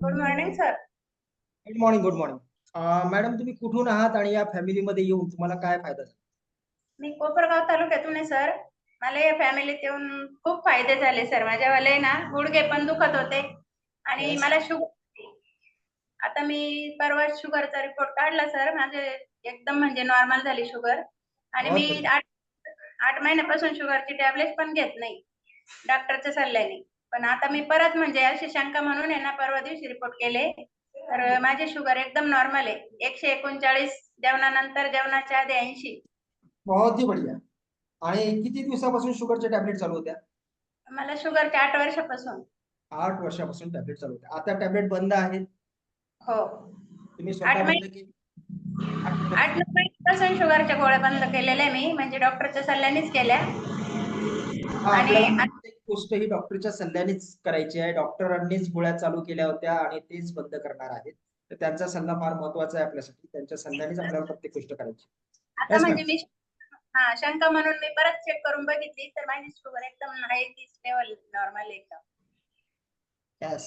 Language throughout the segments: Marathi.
Good morning sir good morning good morning madam तुम्ही कुठून आहात आणि या फॅमिलीमध्ये येऊन तुम्हाला काय फायदा झाला? मी कोपरगाव तालुक्यातून आहे सर मला या फॅमिलीत येऊन खूप फायदे झाले सर माझ्यावाले ना गुडघे पण दुखत होते आणि Yes. मला शुगर आता मी परवा शुगरचा रिपोर्ट काढला सर माझे एकदम म्हणजे नॉर्मल झाली शुगर आणि मी. आठ आठ महिन्यापासून शुगरची टॅबलेट पण घेत नाही. डॉक्टरच्या सल्ल्याने. पण आता मी परत म्हणजे अशी शंका म्हणून आहे ना परवा दिवशी रिपोर्ट केले. तर माझी शुगर एकदम नॉर्मल आहे. एकशे एकोणचाळीस जेवणानंतर जेवणाच्या आधी ऐंशी. बहुत ही बढिया. आणि किती दिवसापासून शुगरच्या टॅबलेट चालू होत्या? मला शुगरच्या आठ वर्षापासून. आठ वर्षापासून टॅबलेट चालू होत्या. आता टॅबलेट बंद आहेत. हो. तुम्ही स्वतः आठ आठ नऊ महिन्यापासून शुगरच्या गोळ्या बंद केलेल्या मी. म्हणजे डॉक्टरच्या सल्ल्यानेच केल्या. हा, आणि आपल्याला गोष्ट ही डॉक्टरच्या सल्ल्यानेच करायची आहे. डॉक्टरांनीच गोळ्या चालू केल्या होत्या आणि तेच बंद करणार आहेत. तर त्यांचा सल्ला फार महत्त्वाचा आहे आपल्यासाठी. त्यांच्या सल्ल्यानेच आपल्याला प्रत्येक गोष्ट करायची आता म्हणजे. मी हा शंका म्हणून मी परत चेक करून बघितली. तर माझी शुगर एकदम आहे तीस लेवल नॉर्मल एकदम येस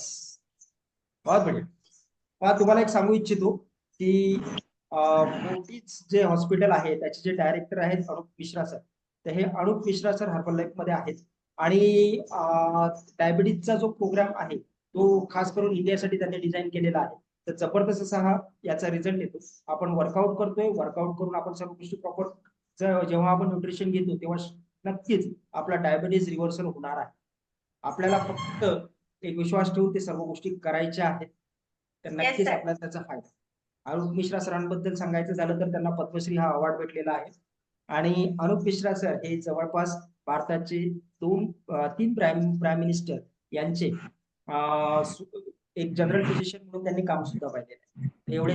बहुत बढिया. तुम्हाला एक सांगू इच्छितो की मोठीच जे हॉस्पिटल आहे त्याचे जे डायरेक्टर आहेत अनुप मिश्रा सर तर हे अनुप मिश्रा सर हर्बल लाईफमध्ये आहेत. आणि डायबिटीजचा जो प्रोग्राम आहे तो खास करून इंडियासाठी त्यांनी डिझाईन केलेला आहे. तर जबरदस्त असा हा याचा रिझल्ट येतो. आपण वर्कआउट करतोय वर्कआउट करून आपण सर्व गोष्टी प्रॉपर जेव्हा आपण न्यूट्रिशन घेतो तेव्हा नक्कीच आपला डायबिटीज रिव्हर्सल होणार आहे. आपल्याला फक्त एक विश्वास ठेवून ते सर्व गोष्टी करायच्या आहेत. तर नक्कीच. आपल्याला त्याचा फायदा. अनुप मिश्रा सरांबद्दल सांगायचं झालं तर त्यांना पद्मश्री हा अवॉर्ड भेटलेला आहे. आणि अनुप मिश्रा सर हे जवळपास भारताचे दोन तीन प्राईम प्राईम मिनिस्टर यांचे एक जनरल फिजिशियन म्हणून त्यांनी काम सुद्धा पाहिजे एवढे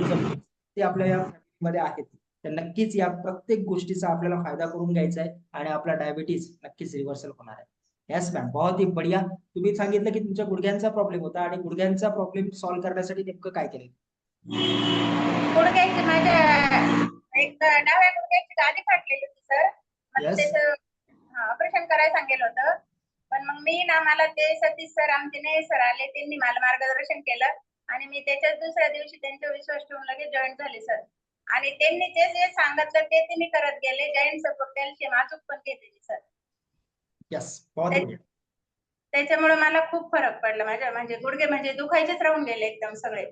ते आपल्या या मध्ये आहेत. तर नक्कीच या प्रत्येक गोष्टीचा आपल्याला फायदा करून घ्यायचा आहे आणि आपला डायबिटीज नक्कीच रिव्हर्सल होणार आहे. येस मॅम बहुत ही बढिया. तुम्ही सांगितलं की तुमच्या गुडघ्यांचा प्रॉब्लेम होता आणि गुडघ्यांचा प्रॉब्लेम सॉल्व्ह करण्यासाठी नेमकं काय केलं? गुडघ्याची माझ्या एक डाव्या गुडघ्याची गादी फाटलेली होती सर. मला Yes. त्याचं ऑपरेशन करायला सांगितलं होतं. पण मग मी ना मला ते सतीश सर आमचे नाही सर आले त्यांनी मला मार्गदर्शन केलं. आणि मी त्याच्याच दुसऱ्या दिवशी त्यांच्यावर विश्वास ठेवून लगेच जॉईन झाले सर. आणि त्यांनी जे जे सांगितलं ते ते मी करत गेले. जॉईंट सपोर्ट कॅल्शियम अचूक पण घेतली सर. येस बहुत बढिया. त्याच्यामुळे मला खूप फरक पडला. माझ्या म्हणजे गुडघे म्हणजे दुखायचेच राहून गेले एकदम सगळे.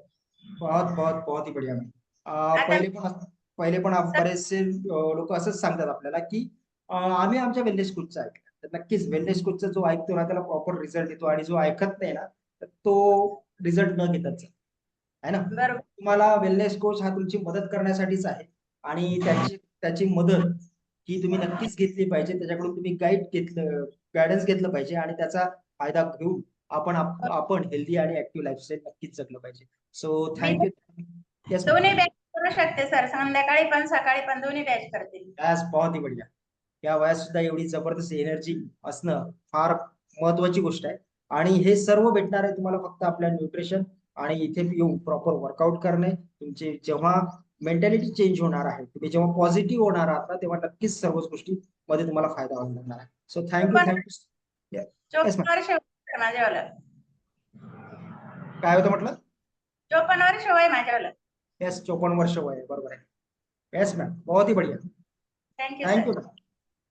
बहुत बहुत बहुत ही बढिया. मॅम आता- पहिले पण अस- पहिले पण बरेचसे लोक असंच सांगतात आपल्याला की आम्ही आमच्या वेलनेस कोचचा ऐकलं. तर नक्कीच वेलनेस कोचचा जो ऐकतो ना त्याला प्रॉपर रिझल्ट येतो आणि जो ऐकत नाही ना तर तो रिझल्ट न घेतात जातो. है ना? तुम्हाला वेलनेस कोच हा तुमची मदत करण्यासाठीच आहे. आणि त्याची त्याची मदत ही तुम्ही नक्कीच घेतली पाहिजे. त्याच्याकडून तुम्ही गाईड घेतलं गायडन्स घेतलं पाहिजे आणि त्याचा फायदा घेऊन आपण आप- आपण हेल्दी आणि ऍक्टिव्ह लाईफस्टाईल नक्कीच जगलं पाहिजे. सो थँक्यू करू शकते सर संध्याकाळी पण सकाळी पण दोन्ही बॅच करते. बहुत ही बढिया या वयात सुद्धा एवढी जबरदस्त एनर्जी असणं फार महत्वाची गोष्ट आहे. आणि हे सर्व भेटणार आहे तुम्हाला फक्त आपल्या न्यूट्रिशन आणि इथे येऊन प्रॉपर वर्कआउट करणे. तुमचे जेव्हा मेंटॅलिटी चेंज होणार आहे तुम्ही जेव्हा पॉझिटिव्ह होणार आहात ना तेव्हा नक्कीच सर्वच गोष्टी मध्ये तुम्हाला फायदा होणार आहे. सो थँक्यू थँक्यू काय होतं म्हटलं? चोपन्न वर्ष वय माझ्यावालं. येस चोपन्न वर्ष वय आहे बरोबर आहे. येस मॅम बहुत ही बढिया. Thank you thank you sir ma'am